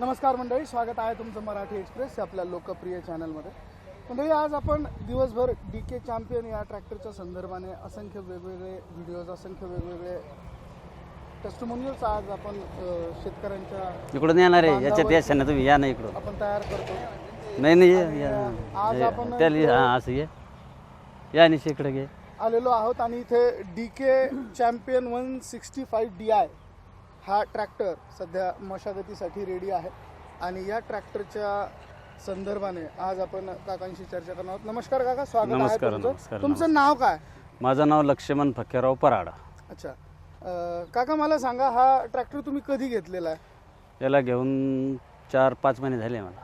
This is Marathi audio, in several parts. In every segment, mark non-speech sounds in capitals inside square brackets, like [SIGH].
नमस्कार मंडळी स्वागत आहे तुमचं मराठी एक्सप्रेस या आपल्या लोकप्रिय चॅनलमध्ये. मंडळी आज आपण दिवसभर डी के चॅम्पियन या ट्रॅक्टरच्या संदर्भाने असंख्य वेगवेगळे व्हिडिओज असंख्य वेगवेगळे टेस्टमोनियल्स आज आपण शेतकऱ्यांच्या इकडून येणार आहे. याच्यात याच्या ना तुम्ही या ना इकडून. आपण तयार करतो. नाही नाही या- या. आज आपण त्याला हा असं ये. या निशी इकडे घे. आलेलो आहोत आणि इथे D K champion one sixty five D I हा ट्रॅक्टर सध्या मशागतीसाठी रेडी आहे. आणि या ट्रॅक्टरच्या संदर्भाने आज आपण काकांशी चर्चा करणार आहोत. नमस्कार काका स्वागत आहे नमस्कार, तुमचं. नमस्कार, तुमचं नाव काय? माझं नाव लक्ष्मण फक्केराव पराडा. अच्छा. अं, काका मला सांगा हा ट्रॅक्टर तुम्ही कधी घेतलेला आहे? याला घेऊन चार पाच महिने झाले मला.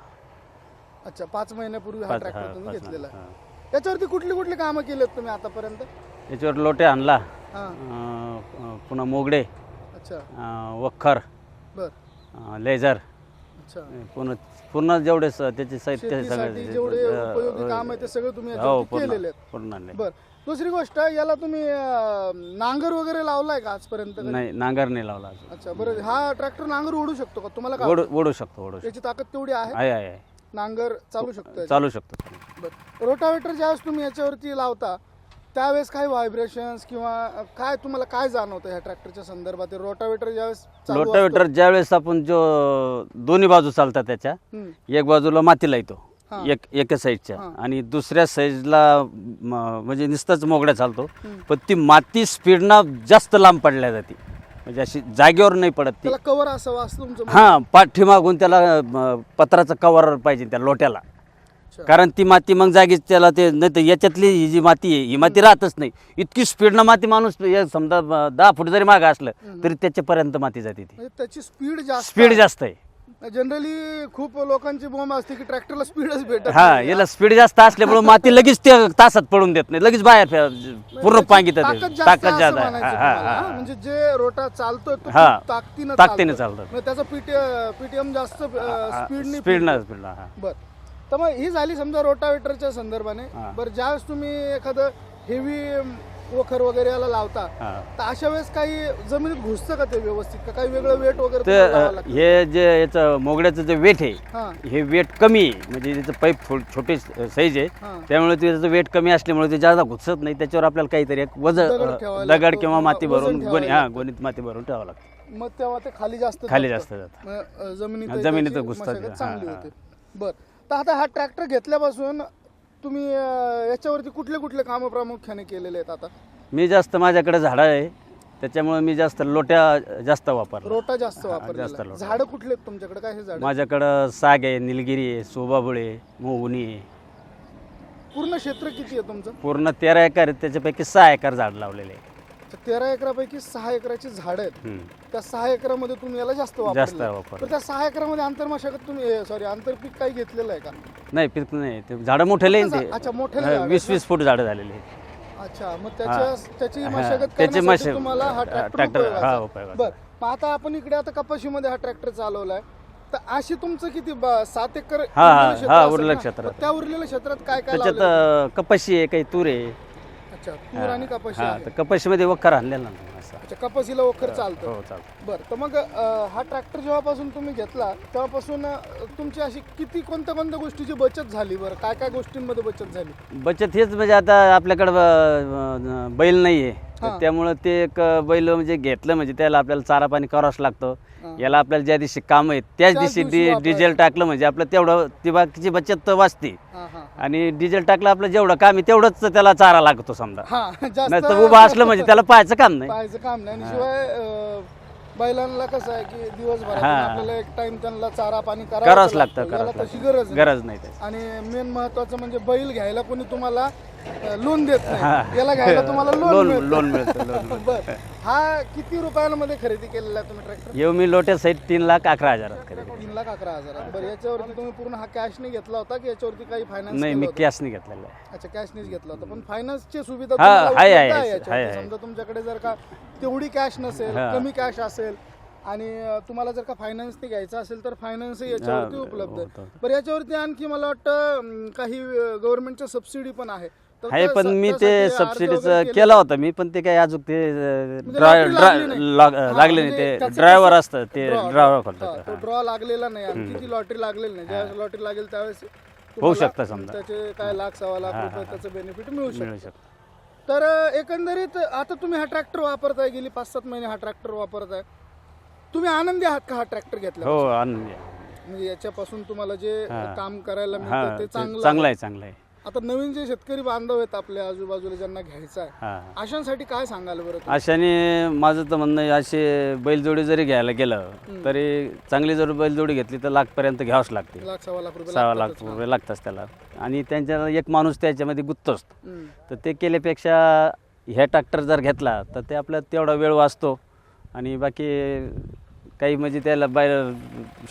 अच्छा पाच महिन्यापूर्वी हा पाच- ट्रॅक्टर हा, तुम्ही पाच घेतलेला आहे. महिने, याच्यावरती कुठली कुठली कामं केलीत तुम्ही आतापर्यंत? याच्यावर लोटे आणला. हां. अं, अं, पुन्हा मोगडे. अं, वखर बर. अं, लेझर. अच्छा. पूर्ण पूर्ण जेवढे स- त्याचे साहित्य सगळे जेवढे उपयोगी काम आहे ते सगळे तुम्ही हो याच्यावरती पूर्ण केलेले आहेत. पूर्ण आणले बर. दुसरी गोष्ट याला तुम्ही अं, नांगर वगैरे लावलाय का आजपर्यंत? नाही नांगर नाही लावला अजून. अच्छा बरं. हा ट्रॅक्टर नांगर ओढू शकतो का? तुम्हाला ओढू ओढू शकतो ओढू शकतो. याची ताकद तेवढी आहे? आहे आहे आहे. नांगर चालू शकतो चालू शकतो. बरं. रोटावेटर ज्यावेळेस तुम्ही याच्यावरती लावता त्यावेळेस काय व्हायब्रेशन्स किंवा काय तुम्हाला काय जाणवतं ह्या ट्रॅक्टरच्या संदर्भात रोटावेटर ज्यावेळेस चालू असतं- रोटावेटर ज्या वेळेस आपण जो दोन्ही बाजू चालतात त्याच्या हम्म, एक बाजूला मातीला येतो हा. एक एका साईडच्या हा. आणि दुसऱ्या साईडला म- म्हणजे नुसतंच मोगड्या चालतो हम्म. पण ती माती स्पीडनं जास्त लांब पडल्या जाते म्हणजे अशी जागेवर नाही पडत ती त्याला असावं असं तुमचं म्हणणं. हा पाठीमागून त्याला म, पत्राचं कवर पाहिजे त्या लोट्याला. कारण ती माती मग जागीच त्याला ते नाही तर याच्यातली ही जी माती आहे ही माती राहतच नाही. इतकी स्पीडनं माती माणूस समजा दहा फूट जरी मागं असलं तरी त्याच्यापर्यंत माती जाते ती. म्हणजे त्याची स्पीड जास्त स्पीड जास्त आहे. जनरली खूप लोकांची बोंब असते की ट्रॅक्टरला स्पीडच भेटत हा नाही. याला स्पीड जास्त असल्यामुळे माती लगेच ते तासात पडून देत नाही. लगेच बाहेर फे- पूर्ण त्याची पांगित ताकद जास्त ताकद असं जास्त आहे. म्हणायचं हा, तुम्हाला, हा. म्हणजे जे रोटा चालतोय तो हा. खूप ताकदीनं. चालतं. म्हणजे त्याचा पीटीएम जास्त स्पीडने स्पीड ना स्पीड बर. तर मग ही झाली समजा रोटावेटरच्या संदर्भाने हा. बरं ज्यावेळेस तुम्ही एखादं हेवी वखर वगैरे याला लावता हा. तर अशा वेळेस काही जमिनीत घुसतं का ते व्यवस्थित का काही वेगळं वेट वगैरे ते तुम्हाला लावावं अ, लागतं? हे जे याचं मोगड्याचं जे वेट आहे हा हे वेट कमी आहे म्हणजे त्याचं पाईप छोटे साईज आहे हा त्यामुळे त्याचं वेट कमी असल्यामुळे ते जास्त घुसत नाही त्याच्यावर आपल्याला काहीतरी एक वजन दगड लागतो किंवा किंवा माती वजन भरून गोणी हा. गोणीत माती भरून ठेवावं लागतं मग तेव्हा ते खाली जास्त खाली. जास्त जातं मग, अ, जमिनीत जमिनीत घुसतात मशागत ते. चांगली हा, होते बर तर आता हा ट्रॅक्टर घेतल्यापासून तुम्ही अ, याच्यावरती कुठले कुठले कामं प्रामुख्याने केलेले आहेत आता? मी जास्त माझ्याकडे झाडं आहे. त्याच्यामुळे मी जास्त लोट्या जास्त वापरलो. रोटा जास्त हा, वापरलेला जास्त. रोटा. झाडं कुठले आहेत तुमच्याकडे? काय हे झाड? माझ्याकडं साग आहे निलगिरी आहे सोबाबुळे मोहनी आहे. पूर्ण क्षेत्र किती आहे तुमचं? पूर्ण तेरा एकर त्याच्यापैकी सहा एकर झाड लावलेले आहे. तर तेरा एकरापैकी सहा एकराची झाडं आहेत. त्या सहा एकरामध्ये तुम्ही याला जास्त जास्त वापरलं वापर तर त्या सहा एकरामध्ये आंतरमशागत तुम्ही सॉरी आंतरपीक काही घेतलेलं आहे का नाही पीक नाही ते झाडं ना अच्छा, हा, झाडं आहेत वीस? वीस फूट झाडं झालेली आहेत अच्छा मग त्याच्या त्याची हा, मशागत त्याची करण्यासाठी मशागत- तुम्हाला हा ट्रॅक्टर हा. उपयोगाचा. बर मग आता आपण इकडे आता कपाशीमध्ये हा ट्रॅक्टर चालवलाय तर अशी तुमचं किती ब- सात एकर हा, उरलेलं हा, क्षेत्र असेल उरलेलं ना? क्षेत्रात. तर त्या उरलेल्या क्षेत्रात काय काय त्याच्यात लावलेलं? अं, कपाशी आहे काही तूर आहे अच्छा तूर आणि कपाशी हा आहे. तर कपाशीमध्ये वखर आणलेला ना असं. अच्छा कपाशीला वखर चालतं. हो चालतं. बरं तर मग अं, हा ट्रॅक्टर जेव्हापासून तुम्ही घेतला तेव्हापासून अं, तुमची अशी किती कोणत्या कोणत्या गोष्टीची बचत झाली बरं? काय काय गोष्टींमध्ये बचत झाली? बचत हेच म्हणजे आता आपल्याकडं बैल नाही आहे हा. त्यामुळं ते एक बैल म्हणजे घेतलं म्हणजे त्याला आपल्याला चारा पाणी करावंच लागतं. याला आपल्याला ज्या दिवशी काम आहेत त्याच दिवशी डि. डिझेल टाकलं म्हणजे आपलं तेवढं ती बाकीची बचत वाचते आणि डिझेल टाकलं आपलं जेवढं काम आहे तेवढंच त्याला चारा लागतो समजा हा नाही तर उभं असलं म्हणजे त्याला पाहायचं काम नाही काम नाही शिवाय बैलांना कसं आहे की दिवसभरात हा. आपल्याला एक टाइम त्यांना चारा पाणी करावंच करावंच लागतं करावंच तशी गरज लागतं. गरज नाही त्याची आणि मेन महत्वाचं म्हणजे बैल घ्यायला कोणी तुम्हाला लोन देत. नाही याला घ्यायला तुम्हाला लोन लोन मिळतं. लोन मिळतं लोन [LAUGHS] मिळतं बर हा किती रुपयामध्ये खरेदी केलेला तुम्ही ट्रॅक्टर येऊ मी लोट्या साईड तीन लाख अकरा हजारात खरेदी तीन लाख अकरा हजार बरं याच्यावरती तुम्ही पूर्ण हा कॅशने घेतला होता की याच्यावरती काही फायनान्स नाही मी कॅशने घेतलेला आहे अच्छा कॅशनेच घेतला होता पण फायनान्सची सुविधा हा, तुम्हाला आहे, उपलब्ध आहे, आहे आहे, याच्यावरती. आहे, आहे. समजा तुमच्याकडे जर का तेवढी कॅश नसेल हा. कमी कॅश असेल आणि अं, तुम्हाला जर का फायनान्सने घ्यायचं असेल तर फायनान्स याच्यावरती हा, उपलब्ध आहे होतं. बरं याच्यावरती आणखी मला वाटतं अं, काही गव्हर्नमेंटच्या सबसिडी पण आहे आहे पण मी ते सबसिडीचं केलं होतं मी पण ते काय अजून ते म्हणजे ड्राय lottery ड्राय लागली नाही. म्हणजे ते ड्रायव्हर असतं ते ड्रायव्हर हा, करतात तो ड्रॉ लागलेला नाही आणखी ती लॉटरी लागलेली नाही. ज्यावेळेस लॉटरी लागेल त्यावेळेस तुम्हाला शकतं समजा. त्याचे काय लाख सव्वा लाख रुपये त्याचं बेनिफिट मिळू शकतं. तर एकंदरीत आता तुम्ही हा ट्रॅक्टर वापरताय गेली पाच सात महिने हा ट्रॅक्टर वापरताय. तुम्ही आनंदी आहात का हा ट्रॅक्टर घेतला हो आनंदी आहे. म्हणजे याच्यापासून तुम्हाला जे. काम करायला मिळतं ते चांगलं चांगलं. आहे चांगलं आहे. आता नवीन जे शेतकरी बांधव आहेत आपल्या आजूबाजूला ज्यांना घ्यायचं आहे हा अशांसाठी काय सांगाल बरं तुम्ही? अशाने माझं तर म्हणणं आहे असे बैलजोडी जरी घ्यायला गेलं तरी चांगली जर बैलजोडी घेतली तर लाखपर्यंत घ्यावंच लागते लाख सव्वा लाख रुपये सहा लाख. रुपये लागतात त्याला आणि त्यांच्या एक माणूस त्याच्यामध्ये गुंततोच हम्म. तर ते केल्यापेक्षा ह्या ट्रॅक्टर जर घेतला तर ते आपल्याला तेवढा वेळ वाचतो आणि बाकी काही म्हणजे त्याला बाहेर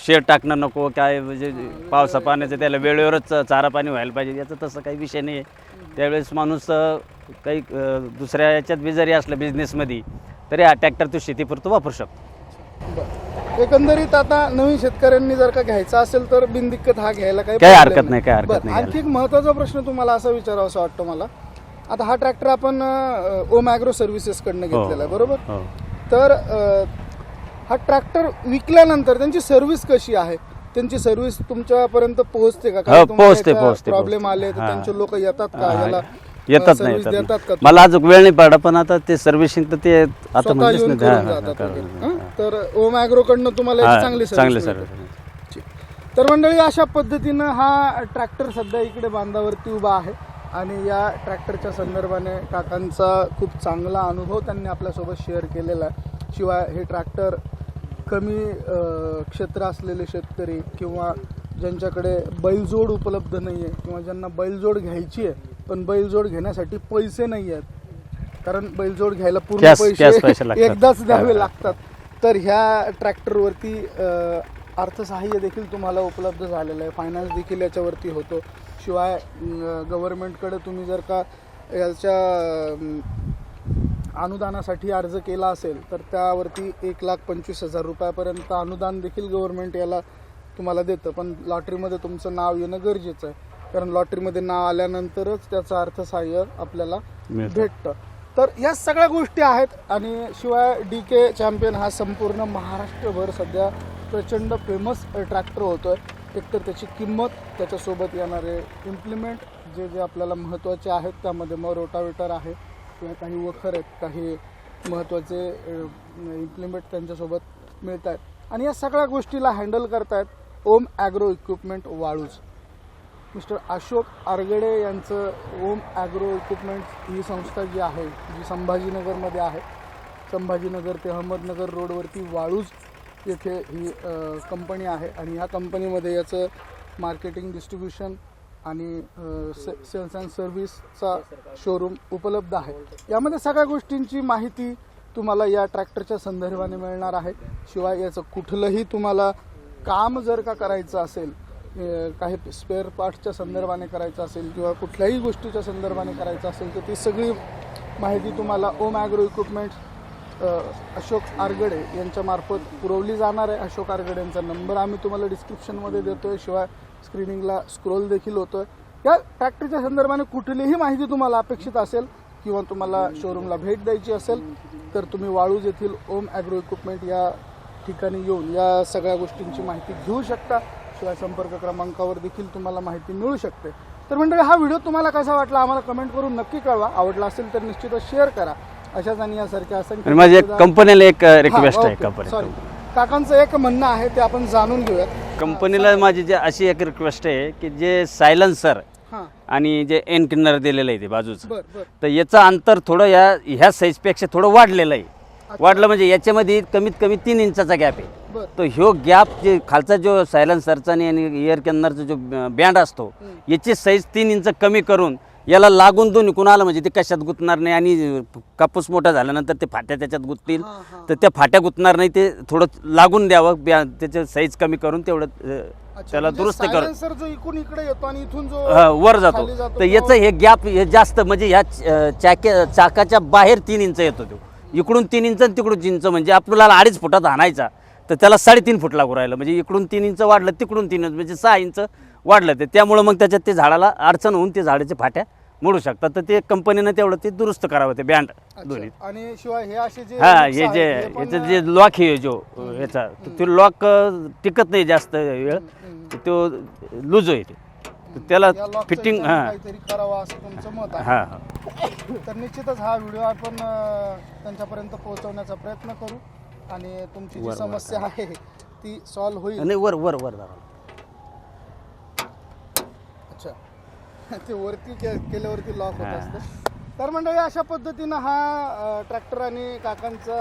शेड टाकणं नको काय म्हणजे पावसा पाण्याचं त्याला वेळेवरच चारा पाणी व्हायला पाहिजे याचं तसं काही विषय नाही आहे. त्यावेळेस माणूस काही दुसऱ्या याच्यात बी जरी असलं बिझनेसमध्ये तरी हा ट्रॅक्टर तो शेतीपुरतो वापरू शकतो. एकंदरीत आता नवीन शेतकऱ्यांनी जर का घ्यायचा असेल तर बिनदिक्कत हा घ्यायला काही काही हरकत नाही, काही हरकत नाही आणखी एक महत्त्वाचा प्रश्न तुम्हाला असा विचारावा असं वाटतो मला. आता हा ट्रॅक्टर आपण अ, ओम ॲग्रो सर्व्हिसेस कडनं घेतलेला आहे बरोबर? हो. तर हा ट्रॅक्टर विकल्यानंतर त्यांची सर्व्हिस कशी आहे त्यांची सर्व्हिस तुमच्यापर्यंत पोहोचते का हो, पोहोचते, पोहोचते, प्रॉब्लेम पोहोचते. आले तर हा. त्यांचे लोक येतात का याला येतात नाही सर्व्हिस येतात देतात का नाही. मला अजून वेळ नाही पडला पण आता ते सर्व्हिसिंग तर ते आता स्वतः येऊन नाही करून हा, हा, जातात करून- वगैरे. हं? तर ओम ॲग्रो कडनं तुम्हाला हा, चांगली चांगली सर्व्हिस मिळते. सर्व्हिस ठीक. तर मंडळी अशा पद्धतीनं हा ट्रॅक्टर सध्या इकडे बांधावरती उभा आहे आणि या ट्रॅक्टरच्या संदर्भाने काकांचा खूप चांगला अनुभव त्यांनी आपल्यासोबत शेअर केलेला आहे शिवाय हे ट्रॅक्टर कमी क्षेत्र असलेले शेतकरी किंवा ज्यांच्याकडे बैलजोड उपलब्ध नाही आहे किंवा ज्यांना बैलजोड घ्यायची आहे पण बैलजोड घेण्यासाठी पैसे नाही आहेत कारण बैलजोड घ्यायला पूर्ण पैसे. एकदाच द्यावे. लागतात तर ह्या ट्रॅक्टरवरती अर्थसहाय्य देखील तुम्हाला उपलब्ध झालेलं आहे फायनान्स देखील याच्यावरती होतो शिवाय गव्हर्नमेंटकडे तुम्ही जर का याच्या अनुदानासाठी अर्ज केला असेल तर त्यावरती एक लाख पंचवीस हजार रुपयापर्यंत अनुदान देखील गव्हर्नमेंट याला तुम्हाला देतं. पण लॉटरीमध्ये तुमचं नाव येणं गरजेचं आहे. कारण लॉटरीमध्ये नाव आल्यानंतरच त्याचं अर्थसहाय्य आपल्याला. भेटतं. तर या सगळ्या गोष्टी आहेत आणि शिवाय डी के चॅम्पियन हा संपूर्ण महाराष्ट्रभर सध्या प्रचंड फेमस ट्रॅक्टर होतोय. एकतर त्याची किंमत त्याच्यासोबत येणारे इम्प्लिमेंट जे जे आपल्याला महत्त्वाचे आहेत त्यामध्ये मग रोटावेटर आहे. किंवा काही वखर आहेत काही महत्त्वाचे इम्प्लिमेंट त्यांच्यासोबत मिळत आहेत आणि या सगळ्या गोष्टीला हँडल करतायत Om agro equipment Waluj. Mister Ashok Argade यांचं ओम ॲग्रो इक्विपमेंट ही संस्था जी आहे जी संभाजीनगरमध्ये आहे. संभाजीनगर ते अहमदनगर रोडवरती वाळूज येथे ही कंपनी आहे. आणि ह्या कंपनीमध्ये याचं मार्केटिंग डिस्ट्रीब्युशन आणि सेल्स अँड सर्व्हिसचा शोरूम उपलब्ध आहे. यामध्ये सगळ्या गोष्टींची माहिती तुम्हाला या ट्रॅक्टरच्या संदर्भाने मिळणार आहे. शिवाय याचं कुठलंही तुम्हाला काम जर का करायचं असेल काही स्पेअर पार्ट्सच्या संदर्भाने करायचं असेल किंवा कुठल्याही गोष्टीच्या संदर्भाने करायचं असेल तर ती सगळी माहिती तुम्हाला ओम ॲग्रो इक्विपमेंट अशोक आरगडे यांच्यामार्फत पुरवली जाणार आहे. अशोक आरगडे यांचा नंबर आम्ही तुम्हाला डिस्क्रिप्शनमध्ये देतोय. शिवाय स्क्रीनिंगला स्क्रोल देखील होतोय. या ट्रॅक्टरच्या संदर्भाने कुठलीही माहिती तुम्हाला अपेक्षित असेल किंवा तुम्हाला शोरूमला भेट द्यायची असेल तर तुम्ही वाळूज येथील ओम ॲग्रो इक्विपमेंट या ठिकाणी येऊन या सगळ्या गोष्टींची माहिती घेऊ शकता. शिवाय संपर्क क्रमांकावर देखील तुम्हाला माहिती मिळू शकते. तर मंडळी हा व्हिडिओ तुम्हाला कसा वाटला आम्हाला कमेंट करून नक्की कळवा. आवडला असेल तर निश्चितच शेअर करा. अशाच आणि यासारख्या असंख्य माझी एक कंपनीला एक रिक्वेस्ट हा, आहे कंपनी सॉरी काकांचं एक म्हणणं आहे ते आपण जाणून घेऊयात. कंपनीला माझी जे अशी एक रिक्वेस्ट आहे की जे सायलन्सर हां. आणि जे एन किन्नर दिलेलं आहे ते बाजूचं. बर बर. तर याचं अंतर थोडं या ह्या साईजपेक्षा थोडं वाढलेलं आहे. वाढलं म्हणजे याच्यामध्ये कमीत कमी तीन इंचाचा गॅप आहे. बर. तो ह्यो गॅप जे खालचा जो सायलन्सरचा आणि एअर कन्नरचा जो बँड असतो याची साईज तीन इंच कमी करून याला लागून दोन्ही कुणाला म्हणजे ते कशात गुंतणार नाही आणि कापूस मोठा झाल्यानंतर ते फाट्या त्याच्यात गुंततील. तर त्या फाट्या गुंतणार नाही ते थोडं लागून द्यावं ब्या त्याचं साईज कमी करून तेवढं त्याला म्हणजे दुरुस्त कर silencer जो इकडून इकडे येतो आणि इथून जो हा, वर जातो. तर याचं हे गॅप हे जास्त म्हणजे ह्या चाक्या चाकाच्या बाहेर तीन इंच येतो तो. इकडून तीन इंच आणि तिकडून तीन इंच म्हणजे आपल्याला अडीच फुटात आणायचा. तर त्याला साडेतीन फूट लागू राहिलं. म्हणजे इकडून तीन इंच वाढलं तिकडून तीन इंच म्हणजे सहा इंच. वाढलं ते. त्यामुळं मग त्याच्यात ते झाडाला अडचण होऊन ते झाडाच्या फाट्या मोडू शकतात. तर ते कंपनीनं तेवढं ते दुरुस्त करावं ते बँड दोन्ही. आणि शिवाय हे असे जे हा हे जे हे याचं जे लॉक आहे जो तर तो लॉक टिकत नाही जास्त वेळ. तो लूज तर त्याला फिटिंग हां. काहीतरी करावा असं तुमचं मत आहे. हां हां. तर निश्चितच हा व्हिडिओ आपण अं, त्यांच्यापर्यंत पोहोचवण्याचा प्रयत्न करू. आणि तुमची जी समस्या आहे ती सॉल्व्ह होईल. आणि वर वर वर दादा अच्छा [LAUGHS] ते वरती के- केल्यावरती लॉक होत. असतं. तर मंडळी अशा पद्धतीनं हा ट्रॅक्टर आणि काकांचा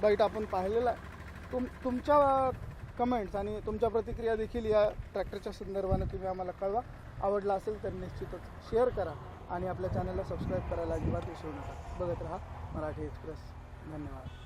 बाईट आपण पाहिलेला आहे. तुम तुमच्या कमेंट्स आणि तुमच्या प्रतिक्रिया देखील या ट्रॅक्टरच्या संदर्भाने तुम्ही आम्हाला कळवा. आवडला असेल तर निश्चितच शेअर करा आणि आपल्या चॅनलला सबस्क्राईब करायला अजिबात विसरू नका. बघत राहा मराठी एक्सप्रेस धन्यवाद.